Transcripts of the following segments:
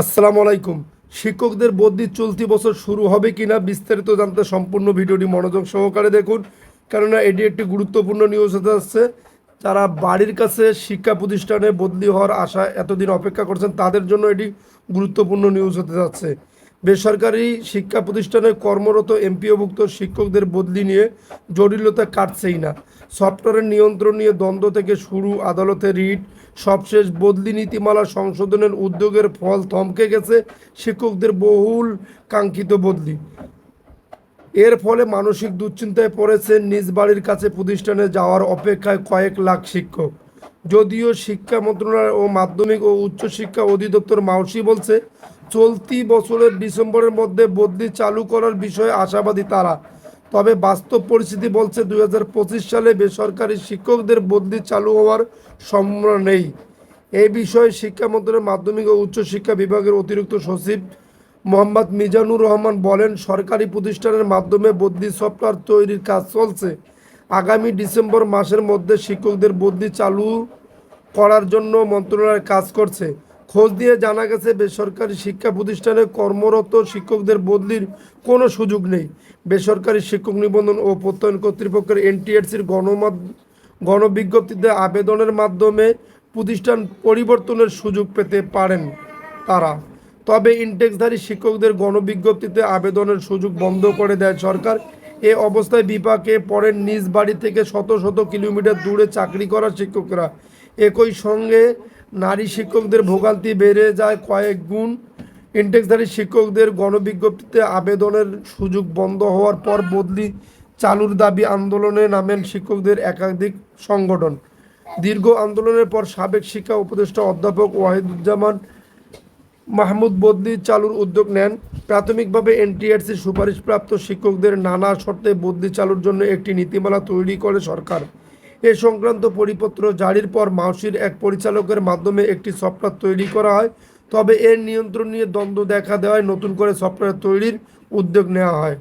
আসসালামু আলাইকুম। শিক্ষকদের বদলি চলতি বছর শুরু হবে কিনা বিস্তারিত জানতে সম্পূর্ণ ভিডিওটি মনোযোগ সহকারে দেখুন, কেননা এটি একটি গুরুত্বপূর্ণ নিউজ হতে আসছে যারা বাড়ির কাছে শিক্ষা প্রতিষ্ঠানে বদলি হওয়ার আশা এতদিন অপেক্ষা করছেন, তাদের জন্য এটি গুরুত্বপূর্ণ নিউজ হতে যাচ্ছে। বেসরকারি শিক্ষা প্রতিষ্ঠানে কর্মরত এমপিওভুক্ত শিক্ষকদের বদলি নিয়ে জটিলতা কাটছেই না। সফটওয়্যারের নিয়ন্ত্রণ নিয়ে দ্বন্দ্ব থেকে শুরু আদালতে রিট, সবশেষ বদলি নীতিমালা সংশোধনের উদ্যোগের ফল থমকে গেছে শিক্ষকদের বহুল কাঙ্ক্ষিত বদলি। এর ফলে মানসিক দুশ্চিন্তায় পড়েছেন নিজ বাড়ির কাছে প্রতিষ্ঠানে যাওয়ার অপেক্ষায় কয়েক লাখ শিক্ষক। যদিও শিক্ষা মন্ত্রণালয় ও মাধ্যমিক ও উচ্চশিক্ষা অধিদপ্তর মাউসি বলছে, চলতি বছরের ডিসেম্বরের মধ্যে বদলি চালু করার বিষয়ে আশাবাদী তারা। তবে বাস্তব পরিস্থিতি বলছে দু হাজার পঁচিশ সালে বেসরকারি শিক্ষকদের বদলি চালু হওয়ার সম্ভাবনা নেই। এই বিষয়ে শিক্ষা মন্ত্রণালয়ের মাধ্যমিক ও উচ্চশিক্ষা বিভাগের অতিরিক্ত সচিব মোহাম্মদ মিজানুর রহমান বলেন, সরকারি প্রতিষ্ঠানের মাধ্যমে বদলি সফটওয়্যার তৈরির কাজ চলছে। আগামী ডিসেম্বর মাসের মধ্যে শিক্ষকদের বদলি চালু করার জন্য মন্ত্রণালয় কাজ করছে। খোঁজ দিয়ে জানা গেছে, বেসরকারি শিক্ষা প্রতিষ্ঠানে কর্মরত শিক্ষকদের বদলির কোনো সুযোগ নেই। বেসরকারি শিক্ষক নিবন্ধন ও প্রত্যয়ন কর্তৃপক্ষের এনটিএসির গণমাধ গণবিজ্ঞপ্তিতে আবেদনের মাধ্যমে প্রতিষ্ঠান পরিবর্তনের সুযোগ পেতে পারেন তারা। তবে ইনটেক্সধারী শিক্ষকদের গণবিজ্ঞপ্তিতে আবেদনের সুযোগ বন্ধ করে দেয় সরকার। এ অবস্থায় বিপাকে পড়েন নিজ বাড়ি থেকে শত শত কিলোমিটার দূরে চাকরি করা শিক্ষকরা। একই সঙ্গে নারী শিক্ষকদের ভোগান্তি বেড়ে যায় কয়েক গুণ। ইনটেক্সধারী শিক্ষকদের গণবিজ্ঞপ্তিতে আবেদনের সুযোগ বন্ধ হওয়ার পর বদলি চালুর দাবি আন্দোলনে নামেন শিক্ষকদের একাধিক সংগঠন। দীর্ঘ আন্দোলনের পর সাবেক শিক্ষা উপদেষ্টা অধ্যাপক ওয়াহিদুজ্জামান মাহমুদ বদলি চালুর উদ্যোগ নেন। প্রাথমিকভাবে এনটিআরসি সুপারিশপ্রাপ্ত শিক্ষকদের নানা শর্তে বদলি চালুর জন্য একটি নীতিমালা তৈরি করে সরকার। এ সংক্রান্ত পরিপত্র জারির পর মাউসির এক পরিচালকের মাধ্যমে একটি সফটওয়্যার তৈরি করা হয়। তবে এর নিয়ন্ত্রণ নিয়ে দ্বন্দ্ব দেখা দেওয়ায় নতুন করে সফটওয়্যার তৈরির উদ্যোগ নেওয়া হয়।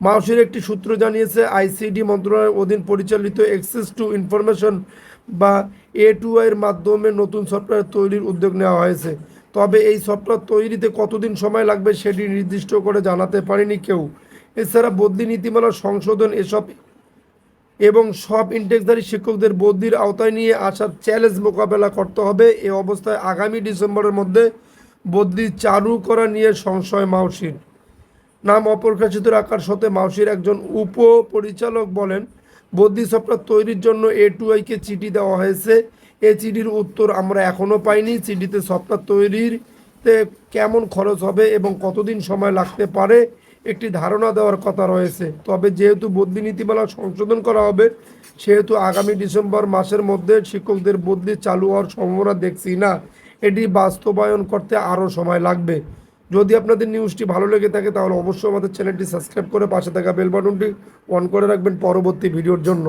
মাউসির একটি সূত্র জানিয়েছে, আইসিডি মন্ত্রণালয়ের অধীন পরিচালিত অ্যাক্সেস টু ইনফরমেশন বা এ টু এর মাধ্যমে নতুন সফটওয়্যার তৈরির উদ্যোগ নেওয়া হয়েছে। তবে এই সফটওয়্যার তৈরিতে কতদিন সময় লাগবে সেটি নির্দিষ্ট করে জানাতে পারেনি কেউ। এছাড়া বদলি নীতিমালা সংশোধন এসব এবং সব ইনটেক্সধারী শিক্ষকদের বদলির আওতায় নিয়ে আসার চ্যালেঞ্জ মোকাবেলা করতে হবে। এ অবস্থায় আগামী ডিসেম্বরের মধ্যে বদলি চালু করা নিয়ে সংশয় মাউসির। নাম অপ্রকাশিত রাখার সাথে মাউসির একজন উপ পরিচালক বলেন, বদলি সফটওয়্যার তৈরির জন্য এ টু আইকে চিঠি দেওয়া হয়েছে। এ চিঠির উত্তর আমরা এখনও পাইনি। চিঠিতে সফটওয়্যার তৈরিতে কেমন খরচ হবে এবং কতদিন সময় লাগতে পারে একটি ধারণা দেওয়ার কথা রয়েছে। তবে যেহেতু বদলি নীতিমালা সংশোধন করা হবে, সেহেতু আগামী ডিসেম্বর মাসের মধ্যে শিক্ষকদের বদলি চালু হওয়ার সম্ভাবনা দেখছি না। এটি বাস্তবায়ন করতে আরও সময় লাগবে। যদি আপনাদের নিউজটি ভালো লেগে থাকে, তাহলে অবশ্যই আমাদের চ্যানেলটি সাবস্ক্রাইব করে পাশে থাকা বেল বাটনটি অন করে রাখবেন পরবর্তী ভিডিওর জন্য।